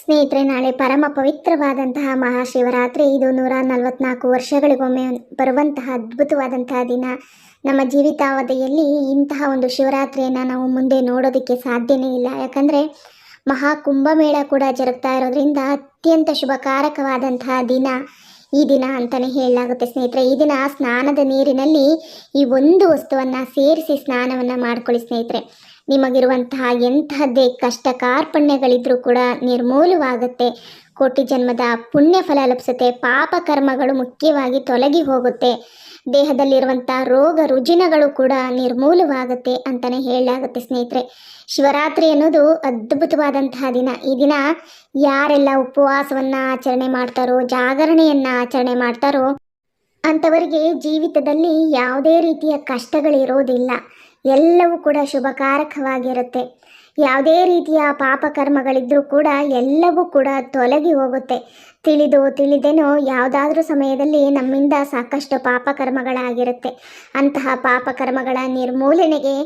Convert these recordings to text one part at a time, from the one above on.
ಸ್ನೇಹಿತರೆ, ನಾಳೆ ಪರಮ ಪವಿತ್ರವಾದಂತಹ ಮಹಾಶಿವರಾತ್ರಿ. ಇದು ನೂರ ನಲವತ್ನಾಲ್ಕು ವರ್ಷಗಳಿಗೊಮ್ಮೆ ಬರುವಂತಹ ಅದ್ಭುತವಾದಂತಹ ದಿನ. ನಮ್ಮ ಜೀವಿತಾವಧಿಯಲ್ಲಿ ಇಂತಹ ಒಂದು ಶಿವರಾತ್ರಿಯನ್ನು ನಾವು ಮುಂದೆ ನೋಡೋದಕ್ಕೆ ಸಾಧ್ಯನೇ ಇಲ್ಲ. ಯಾಕಂದರೆ ಮಹಾಕುಂಭಮೇಳ ಕೂಡ ಜರುಗ್ತಾ ಇರೋದ್ರಿಂದ ಅತ್ಯಂತ ಶುಭಕಾರಕವಾದಂತಹ ದಿನ ಈ ದಿನ ಅಂತಲೇ ಹೇಳಲಾಗುತ್ತೆ ಸ್ನೇಹಿತರೆ. ಈ ದಿನ ಸ್ನಾನದ ನೀರಿನಲ್ಲಿ ಈ ಒಂದು ವಸ್ತುವನ್ನು ಸೇರಿಸಿ ಸ್ನಾನವನ್ನು ಮಾಡ್ಕೊಳ್ಳಿ ಸ್ನೇಹಿತರೆ. ನಿಮಗಿರುವಂತಹ ಎಂತಹದ್ದೇ ಕಷ್ಟ ಕಾರ್ಪಣ್ಯಗಳಿದ್ರೂ ಕೂಡ ನಿರ್ಮೂಲವಾಗುತ್ತೆ. ಕೋಟಿ ಜನ್ಮದ ಪುಣ್ಯ ಫಲ ಲಭಿಸುತ್ತೆ. ಪಾಪ ಕರ್ಮಗಳು ಮುಖ್ಯವಾಗಿ ತೊಲಗಿ ಹೋಗುತ್ತೆ. ದೇಹದಲ್ಲಿರುವಂಥ ರೋಗ ರುಜಿನಗಳು ಕೂಡ ನಿರ್ಮೂಲವಾಗುತ್ತೆ ಅಂತಲೇ ಹೇಳಲಾಗುತ್ತೆ ಸ್ನೇಹಿತರೆ. ಶಿವರಾತ್ರಿ ಅನ್ನೋದು ಅದ್ಭುತವಾದಂತಹ ದಿನ. ಈ ದಿನ ಯಾರೆಲ್ಲ ಉಪವಾಸವನ್ನು ಆಚರಣೆ ಮಾಡ್ತಾರೋ, ಜಾಗರಣೆಯನ್ನು ಆಚರಣೆ ಮಾಡ್ತಾರೋ, ಅಂಥವರಿಗೆ ಜೀವಿತದಲ್ಲಿ ಯಾವುದೇ ರೀತಿಯ ಕಷ್ಟಗಳಿರೋದಿಲ್ಲ. ಎಲ್ಲವೂ ಕೂಡ ಶುಭಕಾರಕವಾಗಿರುತ್ತೆ. ಯಾವುದೇ ರೀತಿಯ ಪಾಪಕರ್ಮಗಳಿದ್ದರೂ ಕೂಡ ಎಲ್ಲವೂ ಕೂಡ ತೊಲಗಿ ಹೋಗುತ್ತೆ. ತಿಳಿದು ತಿಳಿದೇನೋ ಯಾವುದಾದ್ರೂ ಸಮಯದಲ್ಲಿ ನಮ್ಮಿಂದ ಸಾಕಷ್ಟು ಪಾಪಕರ್ಮಗಳಾಗಿರುತ್ತೆ ಅಂತಹ ಪಾಪಕರ್ಮಗಳ ನಿರ್ಮೂಲನೆಗೆ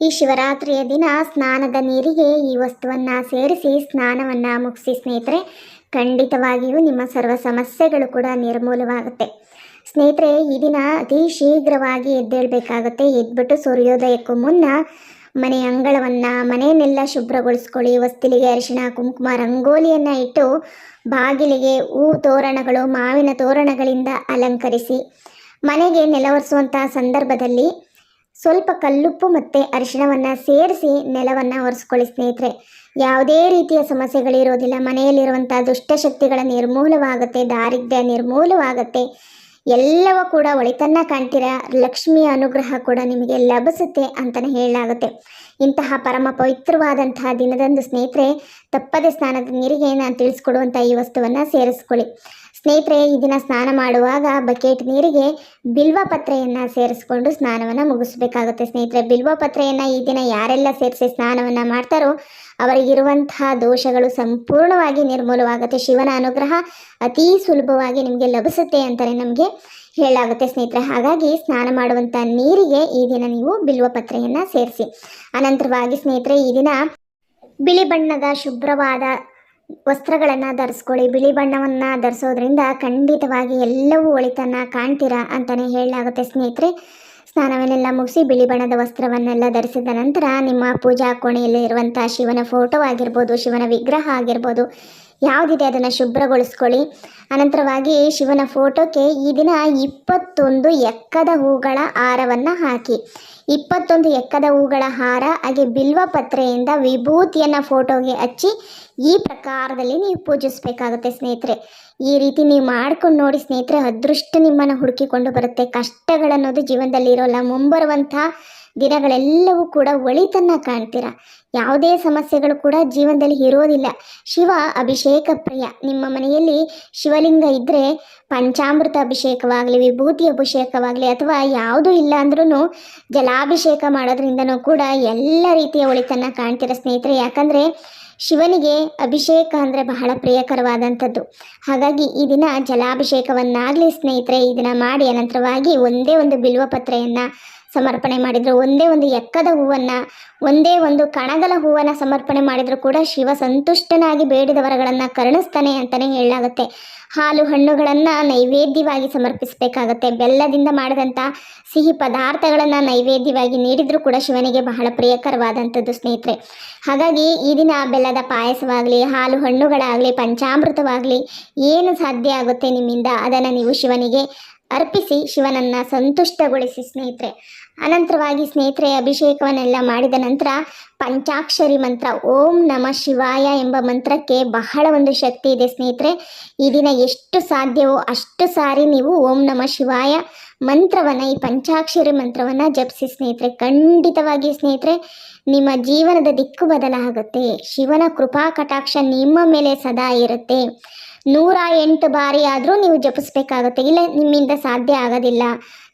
ಈ ಶಿವರಾತ್ರಿಯ ದಿನ ಸ್ನಾನದ ನೀರಿಗೆ ಈ ವಸ್ತುವನ್ನು ಸೇರಿಸಿ ಸ್ನಾನವನ್ನು ಮುಗಿಸಿ ಸ್ನೇಹಿತರೆ, ಖಂಡಿತವಾಗಿಯೂ ನಿಮ್ಮ ಸರ್ವ ಸಮಸ್ಯೆಗಳು ಕೂಡ ನಿರ್ಮೂಲವಾಗುತ್ತೆ. ಸ್ನೇಹಿತರೆ, ಈ ದಿನ ಅತಿ ಶೀಘ್ರವಾಗಿ ಎದ್ದೇಳಬೇಕಾಗುತ್ತೆ. ಎದ್ಬಿಟ್ಟು ಸೂರ್ಯೋದಯಕ್ಕೂ ಮುನ್ನ ಮನೆ ಅಂಗಳವನ್ನು, ಮನೆಯನ್ನೆಲ್ಲ ಶುಭ್ರಗೊಳಿಸ್ಕೊಳ್ಳಿ. ಹೊಸ್ತಿಲಿಗೆ ಅರಿಶಿಣ, ಕುಂಕುಮ, ರಂಗೋಲಿಯನ್ನು ಇಟ್ಟು ಬಾಗಿಲಿಗೆ ಹೂ ತೋರಣಗಳು, ಮಾವಿನ ತೋರಣಗಳಿಂದ ಅಲಂಕರಿಸಿ, ಮನೆಗೆ ನೆಲವರಿಸುವಂಥ ಸಂದರ್ಭದಲ್ಲಿ ಸ್ವಲ್ಪ ಕಲ್ಲುಪ್ಪು ಮತ್ತು ಅರಿಶಿಣವನ್ನು ಸೇರಿಸಿ ನೆಲವನ್ನು ಒರೆಸ್ಕೊಳ್ಳಿ ಸ್ನೇಹಿತರೆ. ಯಾವುದೇ ರೀತಿಯ ಸಮಸ್ಯೆಗಳಿರೋದಿಲ್ಲ. ಮನೆಯಲ್ಲಿರುವಂಥ ದುಷ್ಟಶಕ್ತಿಗಳ ನಿರ್ಮೂಲವಾಗುತ್ತೆ, ದಾರಿದ್ರ್ಯ ನಿರ್ಮೂಲವಾಗುತ್ತೆ. ಎಲ್ಲವೂ ಕೂಡ ಒಳಿತನ್ನ ಕಾಣ್ತೀರಾ? ಲಕ್ಷ್ಮಿಯ ಅನುಗ್ರಹ ಕೂಡ ನಿಮಗೆ ಲಭಿಸುತ್ತೆ ಅಂತಲೇ ಹೇಳಲಾಗುತ್ತೆ. ಇಂತಹ ಪರಮ ಪವಿತ್ರವಾದಂತಹ ದಿನದಂದು ಸ್ನೇಹಿತರೆ, ತಪ್ಪದೆ ಸ್ನಾನದ ನೀರಿಗೆ ನಾನು ತಿಳಿಸ್ಕೊಡುವಂಥ ಈ ವಸ್ತುವನ್ನು ಸೇರಿಸ್ಕೊಳ್ಳಿ. ಸ್ನೇಹಿತರೆ, ಈ ದಿನ ಸ್ನಾನ ಮಾಡುವಾಗ ಬಕೆಟ್ ನೀರಿಗೆ ಬಿಲ್ವ ಪತ್ರೆಯನ್ನು ಸೇರಿಸ್ಕೊಂಡು ಸ್ನಾನವನ್ನು ಮುಗಿಸ್ಬೇಕಾಗುತ್ತೆ ಸ್ನೇಹಿತರೆ. ಬಿಲ್ವ ಪತ್ರೆಯನ್ನು ಈ ದಿನ ಯಾರೆಲ್ಲ ಸೇರಿಸಿ ಸ್ನಾನವನ್ನು ಮಾಡ್ತಾರೋ, ಅವರಿಗಿರುವಂತಹ ದೋಷಗಳು ಸಂಪೂರ್ಣವಾಗಿ ನಿರ್ಮೂಲವಾಗುತ್ತೆ. ಶಿವನ ಅನುಗ್ರಹ ಅತೀ ಸುಲಭವಾಗಿ ನಿಮಗೆ ಲಭಿಸುತ್ತೆ ಅಂತಲೇ ನಮಗೆ ಹೇಳಲಾಗುತ್ತೆ ಸ್ನೇಹಿತರೆ. ಹಾಗಾಗಿ ಸ್ನಾನ ಮಾಡುವಂಥ ನೀರಿಗೆ ಈ ದಿನ ನೀವು ಬಿಲ್ವ ಪತ್ರೆಯನ್ನು ಸೇರಿಸಿ. ಅನಂತರವಾಗಿ ಸ್ನೇಹಿತರೆ, ಈ ದಿನ ಬಿಳಿ ಬಣ್ಣದ ಶುಭ್ರವಾದ ವಸ್ತ್ರಗಳನ್ನು ಧರಿಸ್ಕೊಳ್ಳಿ, ಬಿಳಿ ಬಣ್ಣವನ್ನು ಧರಿಸೋದ್ರಿಂದ ಖಂಡಿತವಾಗಿ ಎಲ್ಲವೂ ಒಳಿತನ್ನು ಕಾಣ್ತೀರಾ ಅಂತಲೇ ಹೇಳಲಾಗುತ್ತೆ ಸ್ನೇಹಿತರೆ. ಸ್ನಾನವನ್ನೆಲ್ಲ ಮುಗಿಸಿ ಬಿಳಿ ಬಣ್ಣದ ವಸ್ತ್ರವನ್ನೆಲ್ಲ ಧರಿಸಿದ ನಂತರ ನಿಮ್ಮ ಪೂಜಾ ಕೋಣೆಯಲ್ಲಿ ಇರುವಂಥ ಶಿವನ ಫೋಟೋ ಆಗಿರ್ಬೋದು, ಶಿವನ ವಿಗ್ರಹ ಆಗಿರ್ಬೋದು ಯಾವುದಿದೆ ಅದನ್ನು ಶುಭ್ರಗೊಳಿಸ್ಕೊಳ್ಳಿ. ಅನಂತರವಾಗಿ ಶಿವನ ಫೋಟೋಕ್ಕೆ ಈ ದಿನ ಇಪ್ಪತ್ತೊಂದು ಎಕ್ಕದ ಹೂಗಳ ಹಾರವನ್ನು ಹಾಕಿ. ಇಪ್ಪತ್ತೊಂದು ಎಕ್ಕದ ಹೂಗಳ ಹಾರ ಹಾಗೆ ಬಿಲ್ವ ಪತ್ರೆಯಿಂದ ವಿಭೂತಿಯನ್ನು ಫೋಟೋಗೆ ಹಚ್ಚಿ ಈ ಪ್ರಕಾರದಲ್ಲಿ ನೀವು ಪೂಜಿಸಬೇಕಾಗುತ್ತೆ ಸ್ನೇಹಿತರೆ. ಈ ರೀತಿ ನೀವು ಮಾಡ್ಕೊಂಡು ನೋಡಿ ಸ್ನೇಹಿತರೆ, ಅದೃಷ್ಟ ನಿಮ್ಮನ್ನು ಹುಡುಕಿಕೊಂಡು ಬರುತ್ತೆ. ಕಷ್ಟಗಳನ್ನೋದು ಜೀವನದಲ್ಲಿ ಇರೋಲ್ಲ ಮುಂಬರುವಂಥ ದಿನಗಳೆಲ್ಲವೂ ಕೂಡ ಒಳಿತನ್ನು ಕಾಣ್ತೀರ? ಯಾವುದೇ ಸಮಸ್ಯೆಗಳು ಕೂಡ ಜೀವನದಲ್ಲಿ ಇರೋದಿಲ್ಲ. ಶಿವ ಅಭಿಷೇಕ ಪ್ರಿಯ. ನಿಮ್ಮ ಮನೆಯಲ್ಲಿ ಶಿವಲಿಂಗ ಇದ್ದರೆ ಪಂಚಾಮೃತ ಅಭಿಷೇಕವಾಗಲಿ, ವಿಭೂತಿ ಅಭಿಷೇಕವಾಗಲಿ ಅಥವಾ ಯಾವುದೂ ಇಲ್ಲ ಅಂದ್ರೂ ಜಲಾಭಿಷೇಕ ಮಾಡೋದ್ರಿಂದನೂ ಕೂಡ ಎಲ್ಲ ರೀತಿಯ ಒಳಿತನ್ನು ಕಾಣ್ತೀರ ಸ್ನೇಹಿತರೆ? ಯಾಕಂದರೆ ಶಿವನಿಗೆ ಅಭಿಷೇಕ ಅಂದರೆ ಬಹಳ ಪ್ರಿಯಕರವಾದಂಥದ್ದು. ಹಾಗಾಗಿ ಈ ದಿನ ಜಲಾಭಿಷೇಕವನ್ನಾಗಲಿ ಸ್ನೇಹಿತರೆ, ಈ ದಿನ ಮಾಡಿ ಅನಂತರವಾಗಿ ಒಂದೇ ಒಂದು ಬಿಲ್ವ ಪತ್ರೆಯನ್ನು ಸಮರ್ಪಣೆ ಮಾಡಿದರು. ಒಂದೇ ಒಂದು ಎಕ್ಕದ ಹೂವನ್ನು, ಒಂದೇ ಒಂದು ಕಣಗಲ ಹೂವನ್ನು ಸಮರ್ಪಣೆ ಮಾಡಿದರೂ ಕೂಡ ಶಿವ ಸಂತುಷ್ಟನಾಗಿ ಬೇಡಿದ ವರಗಳನ್ನು ಕರುಣಿಸ್ತಾನೆ ಅಂತಲೇ ಹೇಳಲಾಗುತ್ತೆ. ಹಾಲು ಹಣ್ಣುಗಳನ್ನು ನೈವೇದ್ಯವಾಗಿ ಸಮರ್ಪಿಸಬೇಕಾಗತ್ತೆ. ಬೆಲ್ಲದಿಂದ ಮಾಡಿದಂಥ ಸಿಹಿ ಪದಾರ್ಥಗಳನ್ನು ನೈವೇದ್ಯವಾಗಿ ನೀಡಿದರೂ ಕೂಡ ಶಿವನಿಗೆ ಬಹಳ ಪ್ರಿಯಕರವಾದಂಥದ್ದು ಸ್ನೇಹಿತರೆ. ಹಾಗಾಗಿ ಈ ದಿನ ಬೆಲ್ಲದ ಪಾಯಸವಾಗಲಿ, ಹಾಲು ಹಣ್ಣುಗಳಾಗಲಿ, ಪಂಚಾಮೃತವಾಗಲಿ ಏನು ಸಾಧ್ಯ ಆಗುತ್ತೆ ನಿಮ್ಮಿಂದ, ಅದನ್ನು ನೀವು ಶಿವನಿಗೆ ಅರ್ಪಿಸಿ, ಶಿವನನ್ನು ಸಂತುಷ್ಟಗೊಳಿಸಿ ಸ್ನೇಹಿತರೆ. ಅನಂತರವಾಗಿ ಸ್ನೇಹಿತರೆ, ಅಭಿಷೇಕವನ್ನೆಲ್ಲ ಮಾಡಿದ ನಂತರ ಪಂಚಾಕ್ಷರಿ ಮಂತ್ರ, ಓಂ ನಮ ಶಿವಾಯ ಎಂಬ ಮಂತ್ರಕ್ಕೆ ಬಹಳ ಒಂದು ಶಕ್ತಿ ಇದೆ ಸ್ನೇಹಿತರೆ. ಈ ದಿನ ಎಷ್ಟು ಸಾಧ್ಯವೋ ಅಷ್ಟು ಸಾರಿ ನೀವು ಓಂ ನಮ ಶಿವಾಯ ಮಂತ್ರವನ್ನು, ಈ ಪಂಚಾಕ್ಷರಿ ಮಂತ್ರವನ್ನು ಜಪಿಸಿ ಸ್ನೇಹಿತರೆ. ಖಂಡಿತವಾಗಿ ಸ್ನೇಹಿತರೆ, ನಿಮ್ಮ ಜೀವನದ ದಿಕ್ಕು ಬದಲಾಗುತ್ತೆ. ಶಿವನ ಕೃಪಾ ಕಟಾಕ್ಷ ನಿಮ್ಮ ಮೇಲೆ ಸದಾ ಇರುತ್ತೆ. ನೂರ ಎಂಟು ಬಾರಿ ಆದರೂ ನೀವು ಜಪಿಸ್ಬೇಕಾಗುತ್ತೆ. ಇಲ್ಲ, ನಿಮ್ಮಿಂದ ಸಾಧ್ಯ ಆಗೋದಿಲ್ಲ.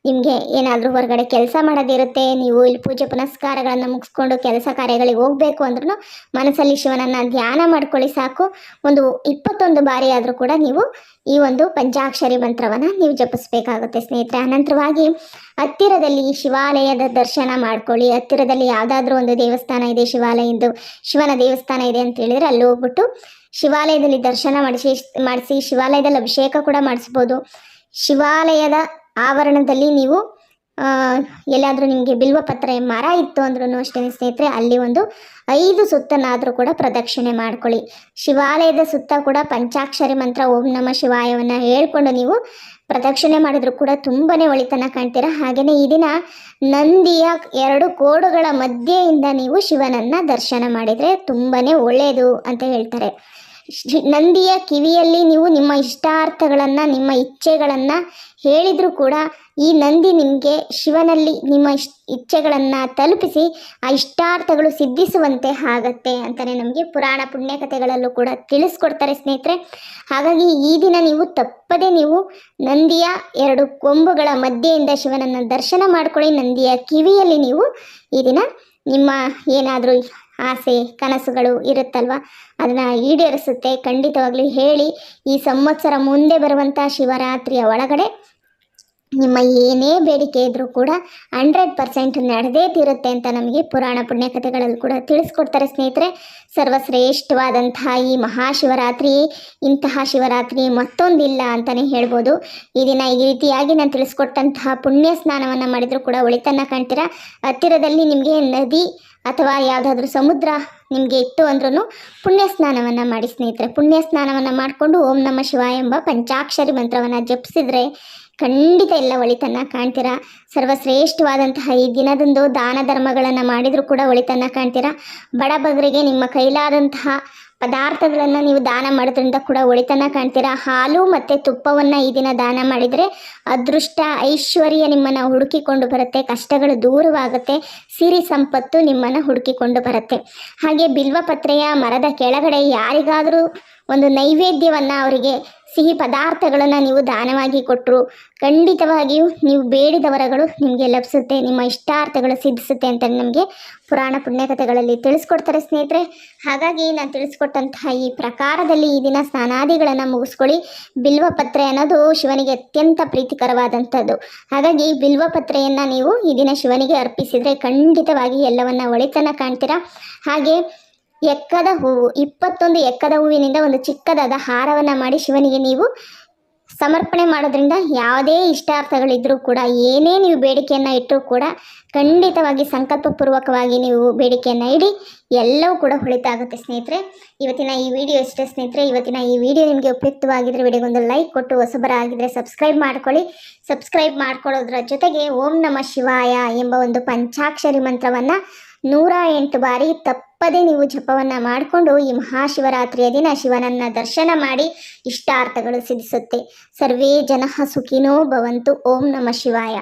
ನಿಮಗೆ ಏನಾದರೂ ಹೊರಗಡೆ ಕೆಲಸ ಮಾಡೋದಿರುತ್ತೆ, ನೀವು ಇಲ್ಲಿ ಪೂಜೆ ಪುನಸ್ಕಾರಗಳನ್ನು ಮುಗಿಸ್ಕೊಂಡು ಕೆಲಸ ಕಾರ್ಯಗಳಿಗೆ ಹೋಗಬೇಕು ಅಂದ್ರೂ ಮನಸ್ಸಲ್ಲಿ ಶಿವನನ್ನು ಧ್ಯಾನ ಮಾಡ್ಕೊಳ್ಳಿ ಸಾಕು. ಒಂದು ಇಪ್ಪತ್ತೊಂದು ಬಾರಿ ಆದರೂ ಕೂಡ ನೀವು ಈ ಒಂದು ಪಂಚಾಕ್ಷರಿ ಮಂತ್ರವನ್ನು ನೀವು ಜಪಿಸಬೇಕಾಗುತ್ತೆ ಸ್ನೇಹಿತರೆ. ಅನಂತರವಾಗಿ ಹತ್ತಿರದಲ್ಲಿ ಶಿವಾಲಯದ ದರ್ಶನ ಮಾಡ್ಕೊಳ್ಳಿ. ಹತ್ತಿರದಲ್ಲಿ ಯಾವುದಾದ್ರೂ ಒಂದು ದೇವಸ್ಥಾನ ಇದೆ, ಶಿವಾಲಯದ್ದು ಶಿವನ ದೇವಸ್ಥಾನ ಇದೆ ಅಂತ ಹೇಳಿದರೆ ಅಲ್ಲಿ ಹೋಗ್ಬಿಟ್ಟು ಶಿವಾಲಯದಲ್ಲಿ ದರ್ಶನ ಮಾಡಿಸಿ ಮಾಡಿಸಿ, ಶಿವಾಲಯದಲ್ಲಿ ಅಭಿಷೇಕ ಕೂಡ ಮಾಡಿಸ್ಬೋದು. ಶಿವಾಲಯದ ಆವರಣದಲ್ಲಿ ನೀವು ಎಲ್ಲಾದರೂ ನಿಮಗೆ ಬಿಲ್ವಪತ್ರೆ ಮರ ಇತ್ತು ಅಂದ್ರೂ ಅಷ್ಟೇ ಸ್ನೇಹಿತರೆ, ಅಲ್ಲಿ ಒಂದು ಐದು ಸುತ್ತನಾದರೂ ಕೂಡ ಪ್ರದಕ್ಷಿಣೆ ಮಾಡ್ಕೊಳ್ಳಿ. ಶಿವಾಲಯದ ಸುತ್ತ ಕೂಡ ಪಂಚಾಕ್ಷರಿ ಮಂತ್ರ ಓಂ ನಮ ಶಿವಾಯವನ್ನು ಹೇಳ್ಕೊಂಡು ನೀವು ಪ್ರದಕ್ಷಿಣೆ ಮಾಡಿದ್ರು ಕೂಡ ತುಂಬಾ ಒಳಿತನ ಕಾಣ್ತೀರಾ. ಹಾಗೆಯೇ ಈ ದಿನ ನಂದಿಯ ಎರಡು ಕೋಡುಗಳ ಮಧ್ಯೆಯಿಂದ ನೀವು ಶಿವನನ್ನು ದರ್ಶನ ಮಾಡಿದರೆ ತುಂಬಾ ಒಳ್ಳೆಯದು ಅಂತ ಹೇಳ್ತಾರೆ. ನಂದಿಯ ಕಿವಿಯಲ್ಲಿ ನೀವು ನಿಮ್ಮ ಇಷ್ಟಾರ್ಥಗಳನ್ನು, ನಿಮ್ಮ ಇಚ್ಛೆಗಳನ್ನು ಹೇಳಿದರೂ ಕೂಡ ಈ ನಂದಿ ನಿಮಗೆ ಶಿವನಲ್ಲಿ ನಿಮ್ಮ ಇಚ್ಛೆಗಳನ್ನು ತಲುಪಿಸಿ ಆ ಇಷ್ಟಾರ್ಥಗಳು ಸಿದ್ಧಿಸುವಂತೆ ಆಗತ್ತೆ ಅಂತಲೇ ನಮಗೆ ಪುರಾಣ ಪುಣ್ಯಕಥೆಗಳಲ್ಲೂ ಕೂಡ ತಿಳಿಸ್ಕೊಡ್ತಾರೆ ಸ್ನೇಹಿತರೆ. ಹಾಗಾಗಿ ಈ ದಿನ ನೀವು ತಪ್ಪದೇ ನೀವು ನಂದಿಯ ಎರಡು ಕೊಂಬುಗಳ ಮಧ್ಯೆಯಿಂದ ಶಿವನನ್ನು ದರ್ಶನ ಮಾಡಿಕೊಳ್ಳಿ. ನಂದಿಯ ಕಿವಿಯಲ್ಲಿ ನೀವು ಈ ದಿನ ನಿಮ್ಮ ಏನಾದರೂ ಆಸೆ ಕನಸುಗಳು ಇರುತ್ತಲ್ವ? ಅದನ್ನು ಈಡೇರಿಸುತ್ತೆ. ಖಂಡಿತವಾಗ್ಲೂ ಹೇಳಿ ಈ ಸಂವತ್ಸರ ಮುಂದೆ ಬರುವಂಥ ಶಿವರಾತ್ರಿಯ ಒಳಗಡೆ ನಿಮ್ಮ ಏನೇ ಬೇಡಿಕೆ ಇದ್ದರೂ ಕೂಡ ಹಂಡ್ರೆಡ್ ಪರ್ಸೆಂಟ್ ನಡೆದೇ ತೀರುತ್ತೆ ಅಂತ ನಮಗೆ ಪುರಾಣ ಪುಣ್ಯಕಥೆಗಳಲ್ಲಿ ಕೂಡ ತಿಳಿಸ್ಕೊಡ್ತಾರೆ ಸ್ನೇಹಿತರೆ. ಸರ್ವಶ್ರೇಷ್ಠವಾದಂತಹ ಈ ಮಹಾಶಿವರಾತ್ರಿ, ಇಂತಹ ಶಿವರಾತ್ರಿ ಮತ್ತೊಂದಿಲ್ಲ ಅಂತಲೇ ಹೇಳ್ಬೋದು. ಈ ದಿನ ಈ ರೀತಿಯಾಗಿ ನಾನು ತಿಳಿಸ್ಕೊಟ್ಟಂತಹ ಪುಣ್ಯ ಸ್ನಾನವನ್ನು ಮಾಡಿದರೂ ಕೂಡ ಒಳಿತನ್ನು ಕಾಣ್ತೀರಾ? ಹತ್ತಿರದಲ್ಲಿ ನಿಮಗೆ ನದಿ ಅಥವಾ ಯಾವುದಾದ್ರೂ ಸಮುದ್ರ ನಿಮಗೆ ಇತ್ತು ಅಂದ್ರೂ ಪುಣ್ಯ ಸ್ನಾನವನ್ನು ಮಾಡಿ ಸ್ನೇಹಿತರೆ. ಪುಣ್ಯ ಸ್ನಾನವನ್ನು ಮಾಡಿಕೊಂಡು ಓಂ ನಮ ಶಿವ ಎಂಬ ಪಂಚಾಕ್ಷರಿ ಮಂತ್ರವನ್ನು ಜಪಿಸಿದ್ರೆ ಖಂಡಿತ ಎಲ್ಲ ಒಳಿತನ್ನ ಕಾಣ್ತೀರಾ? ಸರ್ವಶ್ರೇಷ್ಠವಾದಂತಹ ಈ ದಿನದಂದು ದಾನ ಧರ್ಮಗಳನ್ನು ಮಾಡಿದರೂ ಕೂಡ ಒಳಿತನ್ನ ಕಾಣ್ತೀರಾ? ಬಡಬಗರಿಗೆ ನಿಮ್ಮ ಕೈಲಾದಂತಹ ಪದಾರ್ಥಗಳನ್ನು ನೀವು ದಾನ ಮಾಡೋದ್ರಿಂದ ಕೂಡ ಒಳಿತನ್ನ ಕಾಣ್ತೀರಾ? ಹಾಲು ಮತ್ತು ತುಪ್ಪವನ್ನು ಈ ದಿನ ದಾನ ಮಾಡಿದರೆ ಅದೃಷ್ಟ ಐಶ್ವರ್ಯ ನಿಮ್ಮನ್ನು ಹುಡುಕಿಕೊಂಡು ಬರುತ್ತೆ, ಕಷ್ಟಗಳು ದೂರವಾಗುತ್ತೆ, ಸಿರಿ ಸಂಪತ್ತು ನಿಮ್ಮನ್ನು ಹುಡುಕಿಕೊಂಡು ಬರುತ್ತೆ. ಹಾಗೆ ಬಿಲ್ವಪತ್ರೆಯ ಮರದ ಕೆಳಗಡೆ ಯಾರಿಗಾದರೂ ಒಂದು ನೈವೇದ್ಯವನ್ನು ಅವರಿಗೆ ಸಿಹಿ ಪದಾರ್ಥಗಳನ್ನು ನೀವು ದಾನವಾಗಿ ಕೊಟ್ಟರು ಖಂಡಿತವಾಗಿಯೂ ನೀವು ಬೇಡಿದ ವರಗಳು ನಿಮಗೆ ಲಭಿಸುತ್ತೆ, ನಿಮ್ಮ ಇಷ್ಟಾರ್ಥಗಳು ಸಿದ್ಧಿಸುತ್ತೆ ಅಂತ ನಮಗೆ ಪುರಾಣ ಪುಣ್ಯಕಥೆಗಳಲ್ಲಿ ತಿಳಿಸ್ಕೊಡ್ತಾರೆ ಸ್ನೇಹಿತರೆ. ಹಾಗಾಗಿ ನಾನು ತಿಳಿಸ್ಕೊಟ್ಟಂತಹ ಈ ಪ್ರಕಾರದಲ್ಲಿ ಈ ದಿನ ಸ್ನಾನಾದಿಗಳನ್ನು ಮುಗಿಸ್ಕೊಳ್ಳಿ. ಬಿಲ್ವಪತ್ರೆ ಅನ್ನೋದು ಶಿವನಿಗೆ ಅತ್ಯಂತ ಪ್ರೀತಿಕರವಾದಂಥದ್ದು. ಹಾಗಾಗಿ ಬಿಲ್ವಪತ್ರೆಯನ್ನು ನೀವು ಈ ದಿನ ಶಿವನಿಗೆ ಅರ್ಪಿಸಿದರೆ ಖಂಡಿತವಾಗಿ ಎಲ್ಲವನ್ನ ಒಳಿತನ ಕಾಣ್ತೀರಾ? ಹಾಗೆ ಎಕ್ಕದ ಹೂವು, ಇಪ್ಪತ್ತೊಂದು ಎಕ್ಕದ ಹೂವಿನಿಂದ ಒಂದು ಚಿಕ್ಕದಾದ ಹಾರವನ್ನು ಮಾಡಿ ಶಿವನಿಗೆ ನೀವು ಸಮರ್ಪಣೆ ಮಾಡೋದ್ರಿಂದ ಯಾವುದೇ ಇಷ್ಟಾರ್ಥಗಳಿದ್ರೂ ಕೂಡ, ಏನೇ ನೀವು ಬೇಡಿಕೆಯನ್ನು ಇಟ್ಟರೂ ಕೂಡ ಖಂಡಿತವಾಗಿ ಸಂಕಲ್ಪಪೂರ್ವಕವಾಗಿ ನೀವು ಬೇಡಿಕೆಯನ್ನು ಇಡಿ, ಎಲ್ಲವೂ ಕೂಡ ಹೊಳಿತಾಗುತ್ತೆ ಸ್ನೇಹಿತರೆ. ಇವತ್ತಿನ ಈ ವಿಡಿಯೋ ಇಷ್ಟೇ ಸ್ನೇಹಿತರೆ. ಇವತ್ತಿನ ಈ ವಿಡಿಯೋ ನಿಮಗೆ ಉಪಯುಕ್ತವಾಗಿದ್ದರೆ ವಿಡಿಯೋಗೊಂದು ಲೈಕ್ ಕೊಟ್ಟು ಹೊಸಬರ ಆಗಿದ್ದರೆ ಸಬ್ಸ್ಕ್ರೈಬ್ ಮಾಡ್ಕೊಳ್ಳಿ. ಸಬ್ಸ್ಕ್ರೈಬ್ ಮಾಡ್ಕೊಳ್ಳೋದ್ರ ಜೊತೆಗೆ ಓಂ ನಮ ಶಿವಾಯ ಎಂಬ ಒಂದು ಪಂಚಾಕ್ಷರಿ ಮಂತ್ರವನ್ನು ನೂರ ಎಂಟು ಬಾರಿ ತಪ್ಪದೇ ನೀವು ಜಪವನ್ನು ಮಾಡಿಕೊಂಡು ಈ ಮಹಾಶಿವರಾತ್ರಿಯ ದಿನ ಶಿವನನ್ನ ದರ್ಶನ ಮಾಡಿ ಇಷ್ಟಾರ್ಥಗಳು ಸಿದ್ಧಿಸುತ್ತೆ. ಸರ್ವೇ ಜನ ಸುಖಿನೋ ಭವಂತು, ಓಂ ನಮ ಶಿವಾಯ.